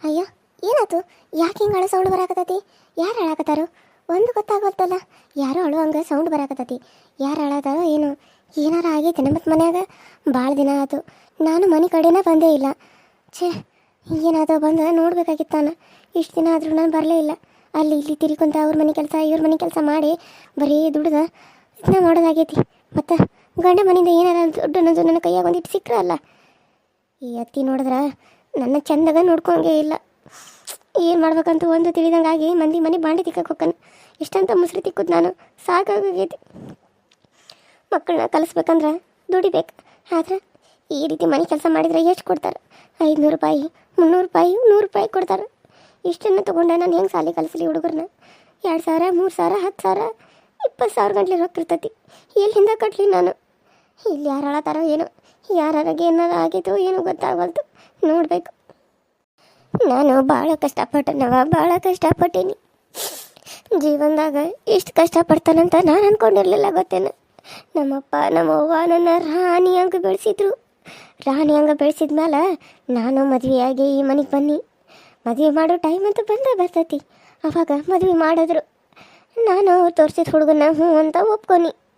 ಅಯ್ಯ, ಏನಾಯ್ತು? ಯಾಕೆ ಹಿಂಗೆ ಅಳು ಸೌಂಡ್ ಬರಾಕತ್ತೈತಿ? ಯಾರು ಅಳಾಕತ್ತಾರು? ಒಂದು ಗೊತ್ತಾಗೋಲ್ತಲ್ಲ. ಯಾರೋ ಹಂಗೆ ಸೌಂಡ್ ಬರಾಕತ್ತೈತಿ. ಯಾರು ಹಾಳಾದಾರೋ ಏನು. ಏನಾರ ಆಗೈತೆ ನಮ್ಮ ಮನ್ಯಾಗ? ಭಾಳ ದಿನ ಆಯಿತು ನಾನು ಮನೆ ಕಡೆನೇ ಬಂದೇ ಇಲ್ಲ. ಛೇ, ಏನಾದೋ ಬಂದು ನೋಡ್ಬೇಕಾಗಿತ್ತು ನಾನು ಇಷ್ಟು ದಿನ ಆದರೂ ನಾನು ಬರಲೇ ಇಲ್ಲ. ಅಲ್ಲಿ ಇಲ್ಲಿ ತಿರ್ಕೊಂತ ಅವ್ರ ಮನೆ ಕೆಲಸ, ಇವ್ರ ಮನೆ ಕೆಲಸ ಮಾಡಿ ಬರೀ ದುಡ್ದ ಇದನ್ನ ಮಾಡೋದಾಗೈತಿ. ಮತ್ತು ಗಂಡ ಮನೆಯಿಂದ ಏನಾರ ದುಡ್ಡು ನನ್ನ ಕೈಯಾಗ ಒಂದಿಟ್ಟು ಸಿಕ್ಕರಲ್ಲ ಈ ಅತ್ತಿ ನೋಡಿದ್ರೆ? ನನ್ನ ಚಂದಾಗ ನೋಡ್ಕೊಂಗೆ ಇಲ್ಲ. ಏನು ಮಾಡ್ಬೇಕಂತ ಒಂದು ತಿಳಿದಂಗಾಗಿ ಮಂದಿ ಮನೆ ಬಾಂಡೆ ತಿಕ್ಕಕ್ಕೆ ಹೋಗ್ತಾನೆ ಇಷ್ಟಂತ ಮುಸ್ರಿ ತಿಕ್ಕುದು ನಾನು. ಸಾಕಾಗೈತಿ ಮಕ್ಕಳನ್ನ ಕಲಿಸ್ಬೇಕಂದ್ರೆ ದುಡಿಬೇಕು. ಆದ್ರೆ ಈ ರೀತಿ ಮನೆ ಕೆಲಸ ಮಾಡಿದರೆ ಎಷ್ಟು ಕೊಡ್ತಾರೆ? ಐದುನೂರು ರೂಪಾಯಿ, ಮುನ್ನೂರು ರೂಪಾಯಿ, ನೂರು ರೂಪಾಯಿ ಕೊಡ್ತಾರೆ. ಇಷ್ಟನ್ನು ತೊಗೊಂಡೆ ನಾನು ಹೆಂಗೆ ಸಾಲಿ ಕಲಿಸ್ಲಿ ಹುಡುಗರನ್ನ ಎರಡು ಸಾವಿರ, ಮೂರು ಸಾವಿರ, ಹತ್ತು ಸಾವಿರ, ಇಪ್ಪತ್ತು ಸಾವಿರ ಗಂಟ್ಲೆ ರೊಕ್ಕ ಇರ್ತೈತಿ. ಎಲ್ಲಿಂದ ಕಟ್ಲಿ ನಾನು? ಇಲ್ಲಿ ಯಾರು ಏನು? ಯಾರಿಗೆ ಏನಾರ ಆಗಿತ್ತು ಏನು ಗೊತ್ತಾಗವಲ್ತು ನೋಡಬೇಕು. ನಾನು ಭಾಳ ಕಷ್ಟಪಟ್ಟನವ ಭಾಳ ಕಷ್ಟಪಟ್ಟೀನಿ. ಜೀವನದಾಗ ಇಷ್ಟು ಕಷ್ಟಪಡ್ತಾನಂತ ನಾನು ಅಂದ್ಕೊಂಡಿರಲಿಲ್ಲ ಗೊತ್ತೇನು? ನಮ್ಮಪ್ಪ, ನಮ್ಮವ್ವ ನನ್ನ ರಾಣಿ ಹಂಗೆ ಬೆಳೆಸಿದ್ರು. ರಾಣಿ ಹಂಗೆ ಬೆಳೆಸಿದ್ಮೇಲೆ ನಾನು ಮದುವೆಯಾಗಿ ಈ ಮನೆಗೆ ಬನ್ನಿ. ಮದುವೆ ಮಾಡೋ ಟೈಮ್ ಅಂತೂ ಬಂದ ಬರ್ತೈತಿ. ಅವಾಗ ಮದುವೆ ಮಾಡಿದ್ರು. ನಾನು ತೋರಿಸಿದ ಹುಡುಗನ ಹ್ಞೂ ಅಂತ ಒಪ್ಕೊನಿ.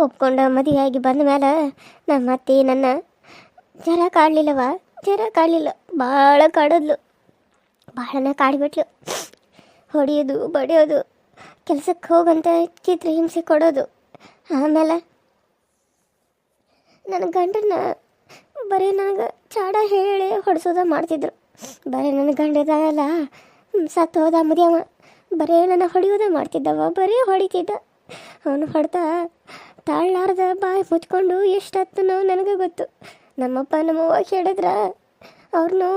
ಒಪ್ಕೊಂಡು ಮದುವೆಯಾಗಿ ಬಂದ ಮೇಲೆ ನಮ್ಮ ಅತ್ತೆ ನನ್ನ ಜರ ಕಾಡಲಿಲ್ಲವ ಜರ ಕಾಡಲಿಲ್ಲ. ಭಾಳ ಕಾಡಿದ್ಲು. ಭಾಳನೇ ಕಾಡಿಬಿಟ್ಲು. ಹೊಡೆಯೋದು, ಬಡಿಯೋದು ಕೆಲಸಕ್ಕೆ ಹೋಗಂತ ಚಿತ್ರ ಹಿಂಸೆ ಕೊಡೋದು. ಆಮೇಲೆ ನನ್ನ ಗಂಡನ ಬರೀ ನನಗೆ ಚಾಡ ಹೇಳಿ ಹೊಡೆಸೋದ ಮಾಡ್ತಿದ್ರು. ಬರೀ ನನ್ನ ಗಂಡದಲ್ಲ ಸತ್ತು ಹೋದ ಮುದಿಯವ. ಬರೀ ನನ್ನ ಹೊಡೆಯೋದ ಮಾಡ್ತಿದ್ದವ, ಬರೀ ಹೊಡಿತಿದ್ದ. ಅವನು ಹೊಡೆದ ತಾಳ್ಲಾರ್ದ ಬಾಯಿ ಮುಚ್ಕೊಂಡು ಎಷ್ಟೊತ್ತನೋ ನನಗೆ ಗೊತ್ತು. ನಮ್ಮಪ್ಪ ನಮ್ಮವ್ವ ಹೇಳಿದ್ರ ಅವ್ರನ್ನು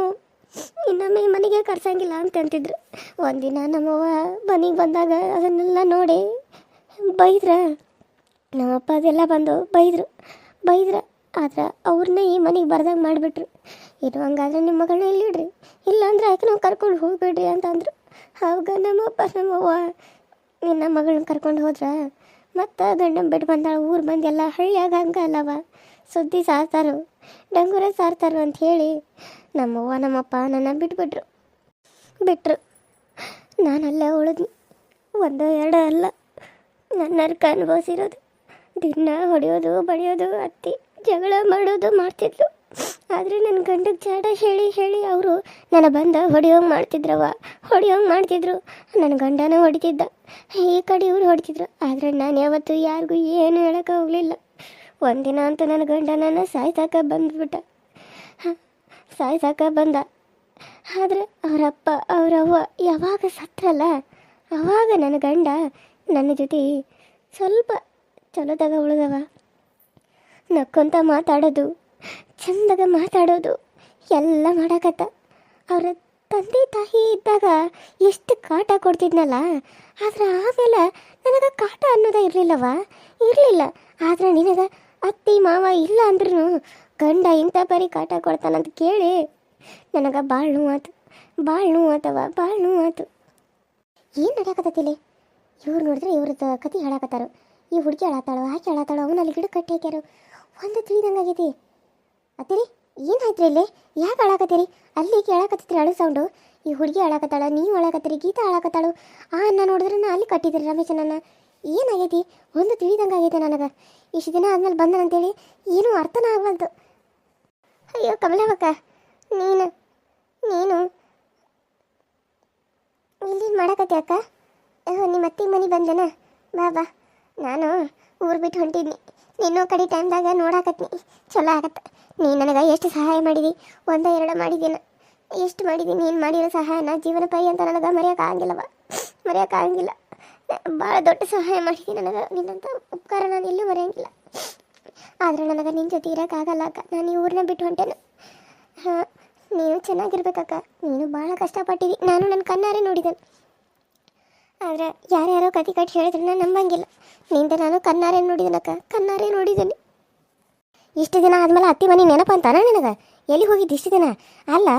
ಇನ್ನೊಮ್ಮೆ ಮನೆಗೆ ಕರ್ಸಂಗಿಲ್ಲ ಅಂತ ಅಂತಿದ್ರು. ಒಂದಿನ ನಮ್ಮವ್ವ ಮನೆಗೆ ಬಂದಾಗ ಅದನ್ನೆಲ್ಲ ನೋಡಿ ಬೈದ್ರ. ನಮ್ಮಪ್ಪ ಅದೆಲ್ಲ ಬಂದು ಬೈದರು. ಬೈದ್ರ, ಆದ್ರೆ ಅವ್ರನ್ನ ಈ ಮನೆಗೆ ಬರ್ದಾಗ ಮಾಡಿಬಿಟ್ರು. ಇದು ಹಂಗಾದ್ರೆ ನಿಮ್ಮ ಮಗಳನ್ನ ಇಲ್ಲಿಡ್ರಿ ಇಲ್ಲಾಂದ್ರೆ ಆಕೆ ನಾವು ಕರ್ಕೊಂಡು ಹೋಗ್ಬಿಡ್ರಿ ಅಂತ ಅಂದರು. ಆವಾಗ ನಮ್ಮಪ್ಪ ನಮ್ಮವ್ವ ನಿನ್ನ ಮಗಳನ್ನ ಕರ್ಕೊಂಡು ಹೋದ್ರ? ಮತ್ತು ಗಂಡನ ಬಿಟ್ಟು ಬಂದಾಳ, ಊರು ಬಂದು ಎಲ್ಲ ಹಳ್ಳಿಯಾಗ ಹಂಗೆ ಅಲ್ಲವ. ಸುದ್ದಿ ಸಾರ್ತಾರು, ಡಂಗೂರ ಸಾರ್ತಾರು ಅಂತ ಹೇಳಿ ನಮ್ಮವ್ವ ನಮ್ಮಪ್ಪ ನನ್ನ ಬಿಟ್ಬಿಟ್ರು ಬಿಟ್ರು. ಅಲ್ಲೇ ಉಳಿದ್ನಿ ಒಂದು, ಎರಡು ಅಲ್ಲ. ನನ್ನ ನರ್ಕ ಅನುಭವಿಸಿರೋದು. ದಿನ ಹೊಡೆಯೋದು, ಬಡಿಯೋದು, ಅತ್ತಿ ಜಗಳ ಮಾಡೋದು, ಮಾಡ್ತಿದ್ಲು. ಆದರೆ ನನ್ನ ಗಂಡಗೆ ಜಾಡ ಹೇಳಿ ಹೇಳಿ ಅವರು ನನ್ನ ಬಂದ ಹೊಡೆಯೋಂಗೆ ಮಾಡ್ತಿದ್ರವ ಹೊಡೆಯೋಂಗೆ ಮಾಡ್ತಿದ್ರು. ನನ್ನ ಗಂಡನ ಹೊಡಿತಿದ್ದ. ಈ ಕಡೆ ಇವ್ರು ಹೊಡಿತಿದ್ರು. ಆದರೆ ನಾನು ಯಾವತ್ತೂ ಯಾರಿಗೂ ಏನು ಹೇಳಕ್ಕೆ ಹೋಗಲಿಲ್ಲ ಒಂದಿನ ಅಂತ ನನ್ನ ಗಂಡ ನನ್ನ ಸಾಯ್ಸಾಕ ಬಂದ್ಬಿಟ್ಟ. ಸಾಯ್ಸಾಕ ಬಂದ. ಆದರೆ ಅವರಪ್ಪ, ಅವರವ್ವ ಯಾವಾಗ ಸತ್ತಲ್ಲ ಅವಾಗ ನನ್ನ ಗಂಡ ನನ್ನ ಜೊತೆ ಸ್ವಲ್ಪ ಚಲೋದಾಗ ಉಳಿದವ. ನಕ್ಕೊಂತ ಮಾತಾಡೋದು. ಚಂದಾಗ ಮಾತಾಡೋದು ಎಲ್ಲ ಮಾಡಾಕತ್ತ. ಅವರ ತಂದೆ ತಾಯಿ ಇದ್ದಾಗ ಎಷ್ಟು ಕಾಟ ಕೊಡ್ತಿದ್ನಲ್ಲ, ಆದ್ರೆ ಆಮೇಲೆ ನನಗೆ ಕಾಟ ಅನ್ನೋದ ಇರಲಿಲ್ಲವ ಇರಲಿಲ್ಲ, ಆದ್ರೆ ನಿನಗೆ ಅತ್ತಿ ಮಾವ ಇಲ್ಲ ಅಂದ್ರೂ ಗಂಡ ಇಂಥ ಬರೀ ಕಾಟ ಕೊಡ್ತಾನಂತ ಕೇಳಿ ನನಗೆ ಭಾಳ ನೋವಾತು ಭಾಳ ನೋವಾತವ ಭಾಳ ನೋವಾತು. ಏನು ನಡೆಯಕತ್ತೈತಿಲಿ? ಇವ್ರು ನೋಡಿದ್ರೆ ಇವ್ರದ್ದು ಕತಿ ಹೇಳಕತ್ತಾರು. ಈ ಹುಡುಗಿ ಹೇಳತ್ತಾಳು ಆಕೆ ಹೇಳತ್ತಾಳು ಅವನಲ್ಲಿ ಗಿಡ ಕಟ್ಟಿ ಹಾಕ್ಯಾರು. ಒಂದು ತಿಳಿದಂಗಾಗೈತಿ. ಅತ್ತಿರಿ ಏನಾಯ್ತ್ರಿ ಇಲ್ಲಿ? ಯಾಕೆ ಅಳಾಕತ್ತೀರಿ ಅಲ್ಲಿ ಕೇಳಾಕತ್ತೀರಿ ಅಳು ಸೌಂಡು ಈ ಹುಡುಗಿ ಅಳಾಕತ್ತಾಳ ನೀವು ಅಳಾಕತ್ತೀರಿ ಗೀತಾ ಅಳಾಕತ್ತಾಳು ಆ ಅನ್ನ ನೋಡಿದ್ರೆ ನಾ ಅಲ್ಲಿ ಕಟ್ಟಿದ್ರಿ ಅನ್ನ ಏನಾಗೈತಿ ಒಂದು ತಿಳಿದಂಗೆ ಆಗೈತೆ ನನಗೆ. ಇಷ್ಟು ದಿನ ಆದ್ಮೇಲೆ ಬಂದನಂತೇಳಿ ಏನೂ ಅರ್ಥನ ಆಗವಲ್ದು. ಅಯ್ಯೋ ಕಮಲವಕ್ಕ, ನೀನು ನೀನು. ಇಲ್ಲಿ ಮಾಡಕತ್ತೆ ಅಕ್ಕ? ನಿಮ್ಮ ಅತ್ತಿಗೆ ಮನೆ ಬಂದನ? ಬಾ ಬಾ. ನಾನು ಊರು ಬಿಟ್ಟು ಹೊಂಟಿದ್ನಿ. ನಿನ್ನೋ ಕಡೆ ಟೈಮ್ದಾಗ ನೋಡಾಕತ್ನಿ. ಚಲೋ ಆಗತ್ತೆ. ನೀ ನನಗೆ ಎಷ್ಟು ಸಹಾಯ ಮಾಡಿದಿ? ಒಂದ, ಎರಡು ಮಾಡಿದ್ದೀನ ಎಷ್ಟು ಮಾಡಿದಿ? ನೀನು ಮಾಡಿರೋ ಸಹಾಯನ ಜೀವನ ಪೈ ಅಂತ ನನಗೆ ಮರೆಯೋಕ್ಕಾಗಂಗಿಲ್ಲವ ಮರೆಯೋಕ್ಕಾಗಂಗಿಲ್ಲ ಭಾಳ ದೊಡ್ಡ ಸಹಾಯ ಮಾಡಿದಿ ನನಗೆ. ನಿನ್ನಂಥ ಉಪಕಾರ ನಾನು ಎಲ್ಲೂ ಮರೆಯಂಗಿಲ್ಲ. ಆದರೆ ನನಗೆ ನಿನ್ನ ಜೊತೆ ಇರೋಕ್ಕಾಗಲ್ಲ ಅಕ್ಕ. ನಾನು ಈ ಊರನ್ನ ಬಿಟ್ಟು ಹೊಂಟೇನು. ಹಾಂ, ನೀನು ಚೆನ್ನಾಗಿರ್ಬೇಕಕ್ಕ. ನೀನು ಭಾಳ ಕಷ್ಟಪಟ್ಟಿದಿ. ನಾನು ನನ್ನ ಕಣ್ಣಾರೆ ನೋಡಿದ್ದೇನೆ ಆದರೆ ಯಾರ್ಯಾರೋ ಕತಿ ಕಟ್ಟಿ ಹೇಳಿದ್ರೆ ನಾನು ನಂಬಂಗಿಲ್ಲ. ನಿಂದ ನಾನು ಕಣ್ಣಾರೆ ನೋಡಿದನಕ್ಕ? ಕಣ್ಣಾರೆ ನೋಡಿದ್ದೇನೆ ಇಷ್ಟು ದಿನ ಆದ್ಮೇಲೆ ಅತ್ತಿ ಮನೆ ನೆನಪ ಅಂತಾನ ನನಗೆ? ಎಲ್ಲಿ ಹೋಗಿದ್ದು ಇಷ್ಟು ದಿನ? ಅಲ್ಲ,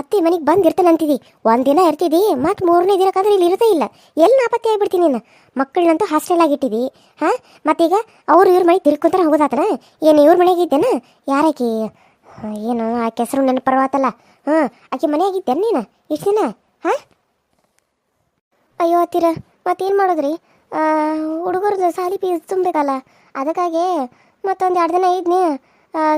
ಅತ್ತಿ ಮನೆಗೆ ಬಂದಿರ್ತಾನಂತಿದಿ ಒಂದು ದಿನ ಇರ್ತಿದ್ದಿ ಮತ್ತು ಮೂರನೇ ದಿನಕ್ಕಾದ್ರೆ ಇಲ್ಲಿ ಇರ್ತಾ ಇಲ್ಲ. ಎಲ್ಲಿ ನಾಪತ್ತೆ ಆಗಿಬಿಡ್ತೀನಿ ನೀನು? ಮಕ್ಕಳನ್ನಂತೂ ಹಾಸ್ಟೆಲ್ ಆಗಿಟ್ಟಿದಿ, ಹಾಂ? ಮತ್ತೀಗ ಅವ್ರು ಇವ್ರ ಮನೆಗೆ ತಿರ್ಕೊಂತಾರೆ ಹೋಗೋದಾತನ? ಏನು ಇವ್ರ ಮನೆಗೆ ಇದ್ದೇನ? ಯಾರಾಕಿ? ಏನು ಆಕೆ ಹೆಸರು ನೆನಪು ಪರ್ವಾತಲ್ಲ ಹಾಂ ಆಕೆ ಮನೆಯಾಗಿದ್ದೇನೆ ನೀನು? ಇಷ್ಟು ದಿನ? ಹಾಂ? ಅಯ್ಯೋ ಹತ್ತಿರ ಮತ್ತೇನು ಮಾಡೋದ್ರಿ? ಹುಡುಗರದ್ದು ಸಾಲಿ ಫೀಸ್ ತುಂಬಬೇಕಲ್ಲ, ಅದಕ್ಕಾಗಿ ಮತ್ತೊಂದು ಎರಡು ದಿನ ಇದ್ನಿ.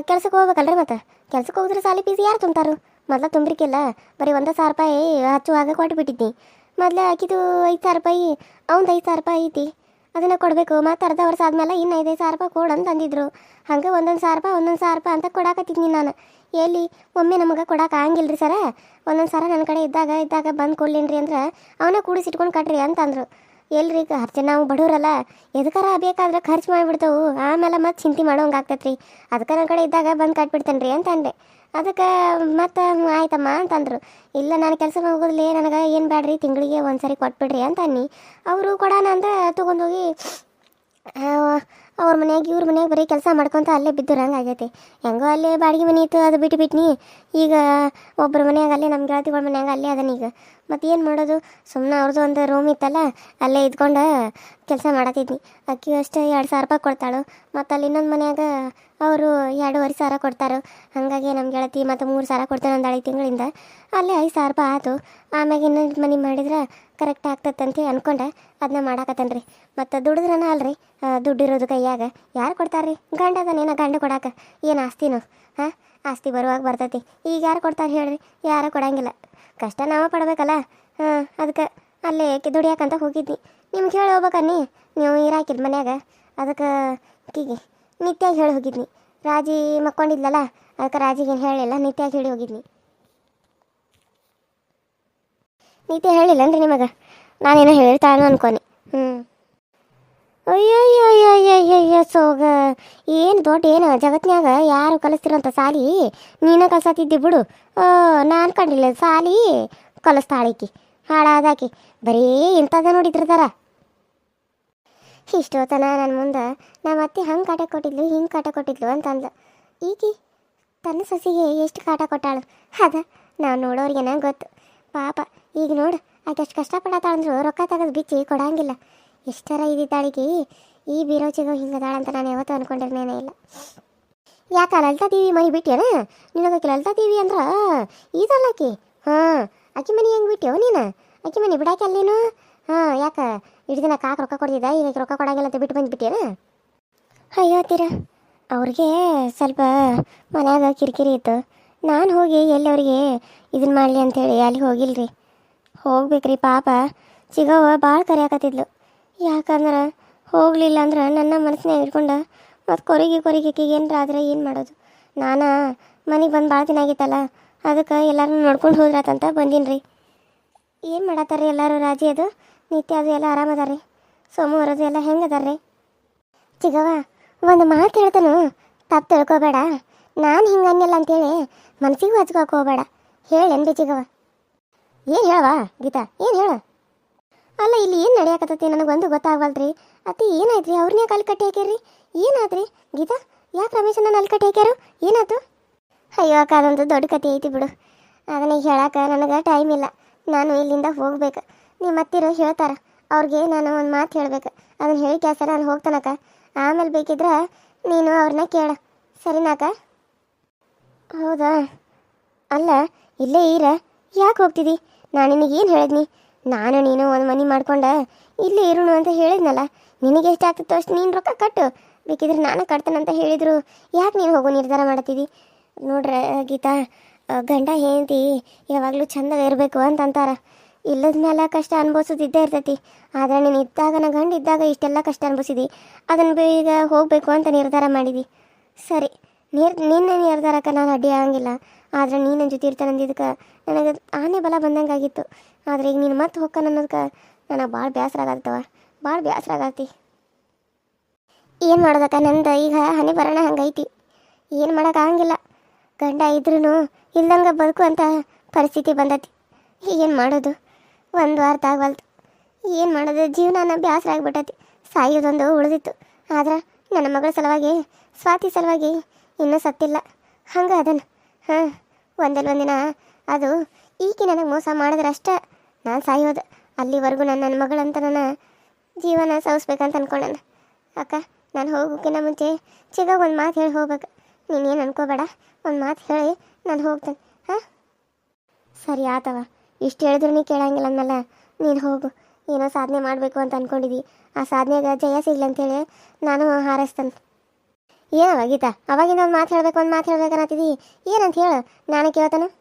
ಕೆಲ್ಸಕ್ಕೆ ಹೋಗ್ಬೇಕಲ್ರಿ ಮತ್ತೆ? ಕೆಲ್ಸಕ್ಕೆ ಹೋಗಿದ್ರೆ ಸಾಲಿ ಫೀಸ್ ಯಾರು ತುಂಬ್ತಾರು? ಮೊದ್ಲು ತುಂಬ್ರಿಕಿಲ್ಲ, ಬರೀ ಒಂದು ಸಾವಿರ ರೂಪಾಯಿ ಹಚ್ಚುವಾಗ ಕೊಟ್ಬಿಟ್ಟಿದ್ನಿ. ಮೊದಲು ಹಾಕಿದ್ದು ಐದು ಸಾವಿರ ರೂಪಾಯಿ ಅವಂದು ಐದು ಸಾವಿರ ರೂಪಾಯಿ ಐತಿ. ಅದನ್ನು ಕೊಡಬೇಕು, ಮತ್ತು ಅರ್ಧ ವರ್ಷ ಆದಮೇಲೆ ಇನ್ನು ಐದೈದು ಸಾವಿರ ರೂಪಾಯಿ ಕೊಡು ಅಂತ ಅಂದಿದ್ರು ಹಂಗೆ ಒಂದೊಂದು ಸಾವಿರ ರೂಪಾಯಿ ಒಂದೊಂದು ಸಾವಿರ ರೂಪಾಯಿ ಅಂತ ಕೊಡಾಕತ್ತಿದ್ನಿ ನಾನು. ಎಲ್ಲಿ? ಒಮ್ಮೆ ನಮಗೆ ಕೊಡಕ್ಕೆ ಆಗಂಗಿಲ್ಲ ರೀ ಸರ. ಒಂದೊಂದು ಸಲ ನನ್ನ ಕಡೆ ಇದ್ದಾಗ ಇದ್ದಾಗ ಬಂದು ಕೊಡ್ಲೇನ್ರಿ ಅಂದ್ರೆ ಅವನ ಕೂಡಿಸಿಟ್ಕೊಂಡು ಕಟ್ರಿ ಅಂತಂದ್ರು. ಎಲ್ರಿ ಖರ್ಚು ನಾವು ಬಡವರಲ್ಲ, ಎದಕ್ಕಾರ ಬೇಕಾದ್ರೆ ಖರ್ಚು ಮಾಡಿಬಿಡ್ತೇವೆ. ಆಮೇಲೆ ಮತ್ತೆ ಚಿಂತೆ ಮಾಡೋಂಗೆ ಆಗ್ತೈತ್ರಿ. ಅದಕ್ಕೆ ನನ್ನ ಕಡೆ ಇದ್ದಾಗ ಬಂದು ಕಟ್ಬಿಡ್ತೇನೆ ರೀ ಅಂತಂದೆ. ಅದಕ್ಕೆ ಮತ್ತೆ ಆಯ್ತಮ್ಮ ಅಂತಂದ್ರು. ಇಲ್ಲ, ನಾನು ಕೆಲಸ ಹೋಗೋದ್ಲೇ ನನಗೆ ಏನು ಬೇಡ್ರಿ ತಿಂಗಳಿಗೆ ಒಂದು ಸರಿ ಕೊಟ್ಬಿಡ್ರಿ ಅಂತ ಅನ್ನಿ ಅವರು ಕೊಡೋಣ ಅಂದ್ರೆ ತೊಗೊಂಡೋಗಿ ಅವ್ರ ಮನ್ಯಾಗ ಇವ್ರ ಮನ್ಯಾಗ ಬರೀ ಕೆಲಸ ಮಾಡ್ಕೊಂತ ಅಲ್ಲೇ ಬಿದ್ದಿರಂಗೆ ಆಗೈತಿ. ಹೆಂಗೋ ಅಲ್ಲೇ ಬಾಡಿಗೆ ಮನೆ ಇತ್ತು, ಅದು ಬಿಟ್ಟು ಬಿಟ್ನಿ. ಈಗ ಒಬ್ಬರ ಮನ್ಯಾಗ ಅಲ್ಲೇ ನಮ್ಮ ಗೆಳತಿಗಳ ಮನ್ಯಾಗ ಅಲ್ಲೇ ಅದನ್ನ ಈಗ. ಮತ್ತು ಏನು ಮಾಡೋದು? ಸುಮ್ಮನೆ ಅವ್ರದ್ದು ಒಂದು ರೂಮ್ ಇತ್ತಲ್ಲ, ಅಲ್ಲೇ ಇದ್ಕೊಂಡು ಕೆಲಸ ಮಾಡತ್ತಿದ್ನಿ. ಅಕ್ಕಿ ಅಷ್ಟೇ ಎರಡು ಸಾವಿರ ರೂಪಾಯಿ ಕೊಡ್ತಾಳು. ಮತ್ತು ಅಲ್ಲಿ ಇನ್ನೊಂದು ಮನ್ಯಾಗ ಅವರು ಎರಡೂವರೆ ಸಾವಿರ ಕೊಡ್ತಾರೆ. ಹಾಗಾಗಿ ನಮ್ಮ ಗೆಳತಿ ಮತ್ತು ಮೂರು ಸಾವಿರ ಕೊಡ್ತಾನೆ ಒಂದು ಐದು ತಿಂಗಳಿಂದ. ಅಲ್ಲೇ ಐದು ಸಾವಿರ ರೂಪಾಯಿ ಆಯಿತು ಆಮ್ಯಾಗ ಇನ್ನೊಂದು ಮನೆ ಮಾಡಿದ್ರೆ ಕರೆಕ್ಟ್ ಆಗ್ತೈತೆ ಅಂತ ಅನ್ಕೊಂಡೆ. ಅದನ್ನ ಮಾಡಾಕತ್ತೇನೆ ರೀ ಮತ್ತು ದುಡಿದ್ರನ ಅಲ್ರಿ ದುಡ್ಡಿರೋದು ಕೈಯಾಗ. ಯಾರು ಕೊಡ್ತಾರ್ರಿ? ಗಂಡ ಅದನ್ನೇನ ಗಂಡ ಕೊಡಾಕ. ಏನು ಆಸ್ತಿನೋ? ಹಾಂ? ಆಸ್ತಿ ಬರುವಾಗ ಬರ್ತೈತಿ. ಈಗ ಯಾರು ಕೊಡ್ತಾರೆ ಹೇಳ್ರಿ? ಯಾರು ಕೊಡಂಗಿಲ್ಲ. ಕಷ್ಟ ನಾವು ಪಡ್ಬೇಕಲ್ಲ. ಹಾಂ ಅದಕ್ಕೆ ಅಲ್ಲೇ ದುಡಿಯಾಕಂತ ಹೋಗಿದ್ನಿ. ನಿಮ್ಗೆ ಹೇಳಿ ಹೋಗ್ಬೇಕನ್ನಿ ನೀವು ಇರಾಕಿದ್ ಮನ್ಯಾಗ. ಅದಕ್ಕೆ ಕಿಗೆ ನಿತ್ಯಾಗಿ ಹೇಳಿ ಹೋಗಿದ್ನಿ. ರಾಜಿ ಮಕ್ಕೊಂಡಿದ್ಲಲ್ಲ, ಅದಕ್ಕೆ ಏನು ಹೇಳಿಲ್ಲ, ನಿತ್ಯಾಗಿ ಹೇಳಿ ಹೋಗಿದ್ನಿ. ನಿತ್ಯ ಹೇಳಿಲ್ಲನ್ರಿ ನಿಮಗೆ? ನಾನೇನೋ ಹೇಳ್ತಾಳೋ ಅನ್ಕೊನಿ. ಹ್ಞೂ ಅಯ್ಯೋ ಅಯ್ಯಯ್ಯಯ್ಯಯ್ಯಯ್ಯ ಸೋಗ, ಏನು ದೊಡ್ಡ ಏನು ಜಗತ್ನ್ಯಾಗ ಯಾರು ಕಲಿಸ್ತಿರೋಂಥ ಸಾಲಿ? ನೀನ ಕಲ್ಸತ್ತಿದ್ದಿ ಬಿಡು. ನಾನು ಕಂಡಿಲ್ಲ ಸಾಲಿ. ಕಲಿಸ್ತಾಳಿಕಿ, ಹಾಳಾದಾಕಿ. ಬರೀ ಇಂಥದ ನೋಡಿದ್ರದಾರ. ಇಷ್ಟೋತನ ನನ್ನ ಮುಂದೆ ನಮ್ಮ ಅತ್ತೆ ಹಂಗೆ ಕಾಟ ಕೊಟ್ಟಿದ್ಲು, ಹಿಂಗೆ ಕಾಟ ಕೊಟ್ಟಿದ್ಲು ಅಂತಂದ್ಲು. ಈಕಿ, ತನ್ನ ಸೊಸಿಗೆ ಎಷ್ಟು ಕಾಟ ಕೊಟ್ಟಾಳು? ಅದ ನಾವು ನೋಡೋರಿಗೆನ ಗೊತ್ತು. ಪಾಪ, ಈಗ ನೋಡು, ಆಕೆ ಕಷ್ಟಪಡತ್ತಾಳ ಕಷ್ಟಪಡತ್ತಾಳಂದ್ರು ರೊಕ್ಕ ತೆಗೆದು ಬಿಚ್ಚಿ ಕೊಡಂಗಿಲ್ಲ. ಎಷ್ಟರ ಇದ್ದಿದ್ದಾಳಿಗೆ ಈ ಬೀರೋಚಿಗೋ ಹಿಂಗದಾಳಂತ ನಾನು ಯಾವತ್ತೂ ಅನ್ಕೊಂಡಿರ್ನೇನೇ ಇಲ್ಲ. ಯಾಕ, ಲಲಿತಾ ದೇವಿ ಮನೆ ಬಿಟ್ಯೇನ ನಿನಗೆ ಲಲಿತಾ ದೇವಿ ಅಂದ್ರೆ? ಇದಲ್ಲಕಿ ಹಾಂ, ಆಕಿ ಮನೆ ಹೆಂಗೆ ಬಿಟ್ಯೋ ನೀನು? ಆಕಿ ಮನೆ ಬಿಡಾಕೆ ಅಲ್ಲೇನು? ಹಾಂ, ಯಾಕ ಇಡೀ ದಿನ ಕಾಕ ರೊಕ್ಕ ಕೊಡ್ತಿದ್ದ ಈಗ ಆಕಿ ರೊಕ್ಕ ಕೊಡಂಗಿಲ್ಲ ಅಂತ ಬಿಟ್ಟು ಬಂದ್ಬಿಟ್ಯೇನ ಅಯ್ಯೋ ತೀರ ಅವ್ರಿಗೆ ಸ್ವಲ್ಪ ಮನ್ಯಾಗ ಕಿರಿಕಿರಿ ಇತ್ತು. ನಾನು ಹೋಗಿ ಎಲ್ಲಿ ಇದನ್ನ ಮಾಡಲಿ ಅಂಥೇಳಿ ಅಲ್ಲಿ ಹೋಗಿಲ್ರಿ. ಹೋಗ್ಬೇಕ್ರಿ ಪಾಪ. ಚಿಗವ್ವ ಭಾಳ ಕರೆಯಾಕತ್ತಿದ್ಲು ಯಾಕಂದ್ರೆ ಹೋಗಲಿಲ್ಲ ಅಂದ್ರೆ ನನ್ನ ಮನಸ್ಸಿನಾಗ ಇಟ್ಕೊಂಡು ಮತ್ತು ಕೊರಿಗೆ ಕೊರಿಗಿಗೆ ಏನರ ಆದ್ರೆ ಏನು ಮಾಡೋದು? ನಾನು ಮನೆಗೆ ಬಂದು ಭಾಳ ದಿನ ಆಗಿತ್ತಲ್ಲ, ಅದಕ್ಕೆ ಎಲ್ಲರೂ ನೋಡ್ಕೊಂಡು ಹೋದ್ರಾತಂತ ಬಂದೀನಿ ರೀ ಏನು ಮಾಡತ್ತಾರ ಎಲ್ಲರೂ ರಾಜಿ ಅದು? ನಿತ್ಯ ಅದು ಎಲ್ಲ ಆರಾಮದಾರ ರೀ ಸೋಮವಾರದು ಎಲ್ಲ ಹೆಂಗೆ ಅದಾರ ರೀ ಚಿಗವ್ವ, ಒಂದು ಮಾತು ಹೇಳ್ತಾನು. ತಪ್ಪು ತಿಳ್ಕೊಬೇಡ. ನಾನು ಹಿಂಗೆ ಅನ್ನಲ್ಲ ಅಂತೇಳಿ ಮನಸ್ಸಿಗೂ ಹಚ್ಕೋಕೆ ಹೋಗಬೇಡ. ಹೇಳೇನ್ರಿ ಚಿಗವ್ವ ಏನು ಹೇಳವ ಗೀತಾ? ಏನು ಹೇಳ? ಅಲ್ಲ, ಇಲ್ಲಿ ಏನು ನಡೆಯಕತ್ತೈತಿ? ನನಗೊಂದು ಅತಿ ಏನಾಯ್ತು ರೀ ಅವ್ರನ್ನೇ ಕಾಲು ಕಟ್ಟಿ ಹಾಕ್ಯಾರ್ರಿ. ಏನಾದ್ರಿ ಗೀತಾ, ಯಾಕೆ ರಮೇಶನ ಅಲ್ಲಿ ಕಟ್ಟಿ ಹಾಕ್ಯಾರು? ಏನಾಯ್ತು ಅಯ್ಯೋ, ಅಕ್ಕ, ಅದೊಂದು ದೊಡ್ಡ ಕತೆ ಐತಿ ಬಿಡು. ಅದನ್ನ ಹೇಳಕ್ಕೆ ನನಗೆ ಟೈಮ್ ಇಲ್ಲ. ನಾನು ಇಲ್ಲಿಂದ ಹೋಗ್ಬೇಕು. ನಿಮ್ಮ ಮತ್ತಿರೋ ಹೇಳ್ತಾರ. ಅವ್ರಿಗೆ ನಾನು ಒಂದು ಮಾತು ಹೇಳ್ಬೇಕು. ಅದನ್ನ ಹೇಳಿ ಕೆಲಸ ನಾನು ಹೋಗ್ತಾನಕ್ಕ. ಆಮೇಲೆ ಬೇಕಿದ್ರೆ ನೀನು ಅವ್ರನ್ನ ಕೇಳ. ಸರಿನಾಕ ಹೌದಾ? ಅಲ್ಲ, ಇಲ್ಲೇ ಈರ ಯಾಕೆ ಹೋಗ್ತಿದ್ದಿ ನಾನು ನಿನಗೆ ಏನು ಹೇಳಿದ್ನಿ? ನಾನು ನೀನು ಒಂದು ಮನೆ ಮಾಡ್ಕೊಂಡೆ ಇಲ್ಲೇ ಇರೋಣ ಅಂತ ಹೇಳಿದ್ನಲ್ಲ. ನಿನಗೆ ಎಷ್ಟು ಆಗ್ತಿತ್ತು ಅಷ್ಟು ನೀನು ರೊಕ್ಕ ಕಟ್ಟು. ಬೇಕಿದ್ರೆ ನಾನು ಕಟ್ತೇನಂತ ಹೇಳಿದ್ರು. ಯಾಕೆ ನೀನು ಹೋಗೋ ನಿರ್ಧಾರ ಮಾಡ್ತಿದ್ದಿ ನೋಡ್ರೆ, ಗೀತಾ ಗಂಡ ಹೆಂಡತಿ ಯಾವಾಗಲೂ ಚಂದಾಗ ಇರಬೇಕು ಅಂತ ಅಂತಾರೆ. ಇಲ್ಲದ ಮೇಲೆ ಕಷ್ಟ ಅನುಭವಿಸೋದು ಇದ್ದೇ ಇರ್ತೈತಿ. ಆದರೆ ನೀನು ಇದ್ದಾಗ ನಾ ಗಂಡ ಇದ್ದಾಗ ಇಷ್ಟೆಲ್ಲ ಕಷ್ಟ ಅನುಭವಿಸಿದಿ. ಅದನ್ನು ಈಗ ಹೋಗಬೇಕು ಅಂತ ನಿರ್ಧಾರ ಮಾಡಿದಿ. ಸರಿ. ನೀರ್, ನಿನ್ನ ಎರ್ದಾರಕ್ಕ ನಾನು ಅಡ್ಡಿ ಆಗಂಗಿಲ್ಲ. ಆದ್ರೆ ನೀನು ನನ್ನ ಜೊತೆ ಇರ್ತಾನೆ ಅಂದಿದ್ದಕ್ಕೆ ನನಗೆ ಆನೆ ಬಲ ಬಂದಂಗಾಗಿತ್ತು. ಆದ್ರೆ ಈಗ ನೀನು ಮತ್ತೆ ಹೊಕ್ಕ ಅನ್ನೋದಕ್ಕೆ ನನಗೆ ಭಾಳ ಬೇಸರ ಆಗತ್ತವ. ಭಾಳ ಬೇಸರ ಆಗತ್ತಿ. ಏನು ಮಾಡೋದಕ್ಕ ನಂದು? ಈಗ ಹನಿ ಬರೋಣ ಹಂಗೈತಿ. ಏನು ಮಾಡೋಕ್ಕಾಗಂಗಿಲ್ಲ ಗಂಡ ಇದ್ರೂ ಇಲ್ದಂಗೆ ಬದುಕು ಅಂತ ಪರಿಸ್ಥಿತಿ ಬಂದತಿ. ಏನು ಮಾಡೋದು? ಒಂದು ವಾರ ಆಗವಲ್ತು. ಏನು ಮಾಡೋದು? ಜೀವನ ಬೇಸರ ಆಗಿಬಿಟ್ಟತಿ. ಸಾಯೋದೊಂದು ಉಳಿದಿತ್ತು. ಆದ್ರೆ ನನ್ನ ಮಗಳ ಸಲುವಾಗಿ, ಸ್ವಾತಿ ಸಲುವಾಗಿ ಇನ್ನೂ ಸತ್ತಿಲ್ಲ. ಹಂಗೆ ಅದನ್ನು ಹಾಂ ಒಂದಲ್ಲ ಒಂದಿನ ಅದು ಈಕೆ ನನಗೆ ಮೋಸ ಮಾಡಿದ್ರೆ ಅಷ್ಟೇ ನಾನು ಸಾಯೋದು. ಅಲ್ಲಿವರೆಗೂ ನನ್ನ ನನ್ನ ಮಗಳಂತ ನನ್ನ ಜೀವನ ಸವಿಸ್ಬೇಕಂತ ಅನ್ಕೊಂಡನ. ಅಕ್ಕ, ನಾನು ಹೋಗೋಕ್ಕಿಂತ ಮುಂಚೆ ಚಿಗ ಒಂದು ಮಾತು ಹೇಳಿ ಹೋಗ್ಬೇಕು. ನೀನೇನು ಅನ್ಕೋಬೇಡ. ಒಂದು ಮಾತು ಹೇಳಿ ನಾನು ಹೋಗ್ತೇನೆ. ಹಾಂ? ಸರಿ, ಆತವ. ಇಷ್ಟು ಹೇಳಿದ್ರು ನೀ ಕೇಳಂಗಿಲ್ಲ ಅಂದಲ್ಲ ನೀನು ಹೋಗು. ಏನೋ ಸಾಧನೆ ಮಾಡಬೇಕು ಅಂತ ಅನ್ಕೊಂಡಿದ್ದಿ ಆ ಸಾಧನೆಗೆ ಜಯ ಸಿಗ್ಲಿ ಅಂತೇಳಿ ನಾನು ಹಾರೈಸ್ತೇನೆ. ಏನವ ಗೀತಾ? ಅವಾಗಿಂದ ಒಂದು ಮಾತು ಹೇಳ್ಬೇಕು ಒಂದು ಮಾತು ಹೇಳ್ಬೇಕನ್ನತ್ತಿದ್ದಿ ಏನಂತ ಹೇಳು? ನಾನು ಕೇಳ್ತಾನೆ